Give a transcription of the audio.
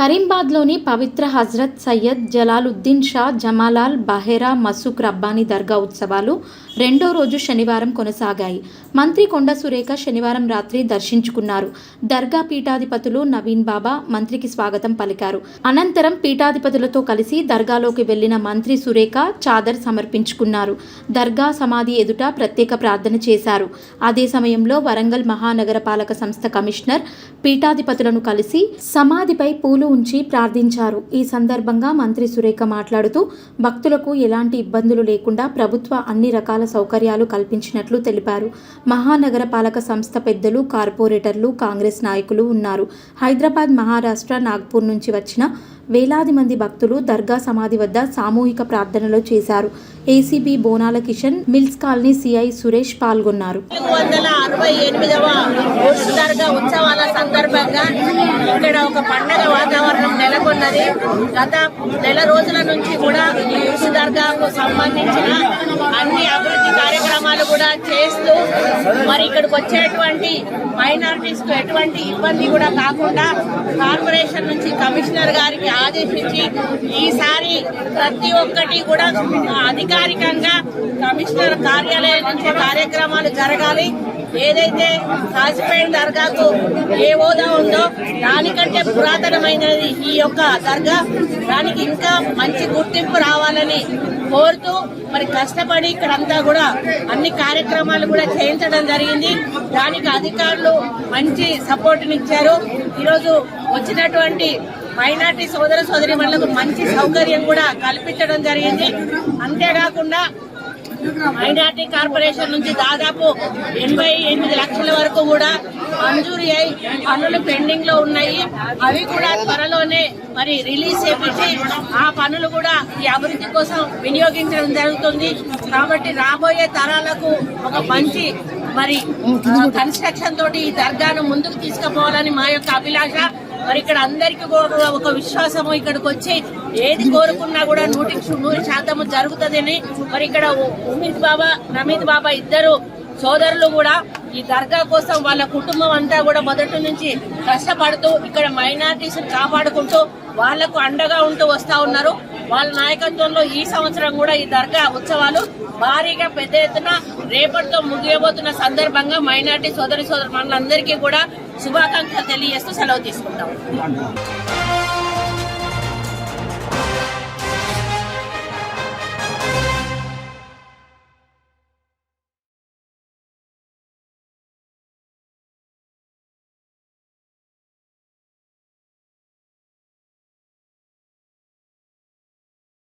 కరీంబాద్లోని పవిత్ర హజ్రత్ సయ్యద్ జలాలుద్దీన్ షా జమాలాల్ బహేరా మసూక్ రబ్బానీ దర్గా ఉత్సవాలు రెండో రోజు శనివారం కొనసాగాయి. మంత్రి కొండ సురేఖ శనివారం రాత్రి దర్శించుకున్నారు. దర్గా పీఠాధిపతులు నవీన్ బాబా మంత్రికి స్వాగతం పలికారు. అనంతరం పీఠాధిపతులతో కలిసి దర్గాలోకి వెళ్ళిన మంత్రి సురేఖ చాదర్ సమర్పించుకున్నారు. దర్గా సమాధి ఎదుట ప్రత్యేక ప్రార్థన చేశారు. అదే సమయంలో వరంగల్ మహానగరపాలక సంస్థ కమిషనర్ పీఠాధిపతులను కలిసి సమాధిపై పూలు ఉంచి ప్రార్థించారు. ఈ సందర్భంగా మంత్రి సురేఖ మాట్లాడుతూ భక్తులకు ఎలాంటి ఇబ్బందులు లేకుండా ప్రభుత్వ అన్ని రకాల సౌకర్యాలు కల్పించినట్లు తెలిపారు. మహానగర పాలక సంస్థ పెద్దలు కార్పొరేటర్లు కాంగ్రెస్ నాయకులు ఉన్నారు. హైదరాబాద్ మహారాష్ట్ర నాగ్పూర్ నుంచి వచ్చిన వేలాది మంది భక్తులు దర్గా సమాధి వద్ద సామూహిక ప్రార్థనలు చేశారు. ACB Bonala Kishan mills colony CI Suresh పాల్గొన్నారు. వందల అరవై ఎనిమిదవ ఉర్స్ ఉత్సవాల సందర్భంగా ఇక్కడ ఒక పండగ వాతావరణం నెలకొన్నది. గత నెల రోజుల నుంచి కూడా ఈ దర్గాకు సంబంధించిన అన్ని అభివృద్ధి కార్యక్రమాలు కూడా చేస్తూ మరి ఇక్కడికి వచ్చేటువంటి మైనారిటీస్కు ఎటువంటి ఇబ్బంది కూడా కాకుండా కార్పొరేషన్ నుంచి కమిషనర్ గారికి ఆదేశించి ఈసారి ప్రతి ఒక్కటి కూడా అధికారికంగా కమిషనర్ కార్యాలయం నుంచి కార్యక్రమాలు జరగాలి. ఏదైతే కాసిపేట దర్గాకు ఏ హోదా ఉందో దానికంటే పురాతనమైనది ఈ యొక్క దర్గా. దానికి ఇంకా మంచి గుర్తింపు రావాలని కోరుతూ మరి కష్టపడి ఇక్కడంతా కూడా అన్ని కార్యక్రమాలు కూడా చేయించడం జరిగింది. దానికి అధికారులు మంచి సపోర్ట్ని ఇచ్చారు. ఈరోజు వచ్చినటువంటి మైనార్టీ సోదర సోదరి మంచి సౌకర్యం కూడా కల్పించడం జరిగింది. అంతేకాకుండా మైనార్టీ కార్పొరేషన్ నుంచి దాదాపు ఎనభై ఎనిమిది లక్షల వరకు కూడా మంజూరు అయి పనులు పెండింగ్లో ఉన్నాయి. అవి కూడా త్వరలోనే మరి రిలీజ్ చేపించి ఆ పనులు కూడా ఈ అభివృద్ధి కోసం వినియోగించడం జరుగుతుంది. కాబట్టి రాబోయే తరాలకు ఒక మంచి మరి కన్స్ట్రక్షన్ తోటి ఈ దర్గాను ముందుకు తీసుకుపోవాలని మా యొక్క అభిలాష. మరి ఇక్కడ అందరికీ కూడా ఒక విశ్వాసము ఇక్కడికి వచ్చి ఏది కోరుకున్నా కూడా నూటికి నూరు శాతము జరుగుతుందని. మరి ఇక్కడ ఉమిత్ బాబా నమిత్ బాబా ఇద్దరు సోదరులు కూడా ఈ దర్గా కోసం వాళ్ళ కుటుంబం అంతా కూడా మొదటి నుంచి కష్టపడుతూ ఇక్కడ మైనార్టీస్ కాపాడుకుంటూ వాళ్ళకు అండగా ఉంటూ వస్తా ఉన్నారు. వాళ్ళ నాయకత్వంలో ఈ సంవత్సరం కూడా ఈ దర్గా ఉత్సవాలు భారీగా పెద్ద ఎత్తున రేపటితో ముగియబోతున్న సందర్భంగా మైనార్టీ సోదరి సోదరు మనందరికీ కూడా శుభాకాంక్షలు తెలియజేస్తూ సెలవు తీసుకుంటాం.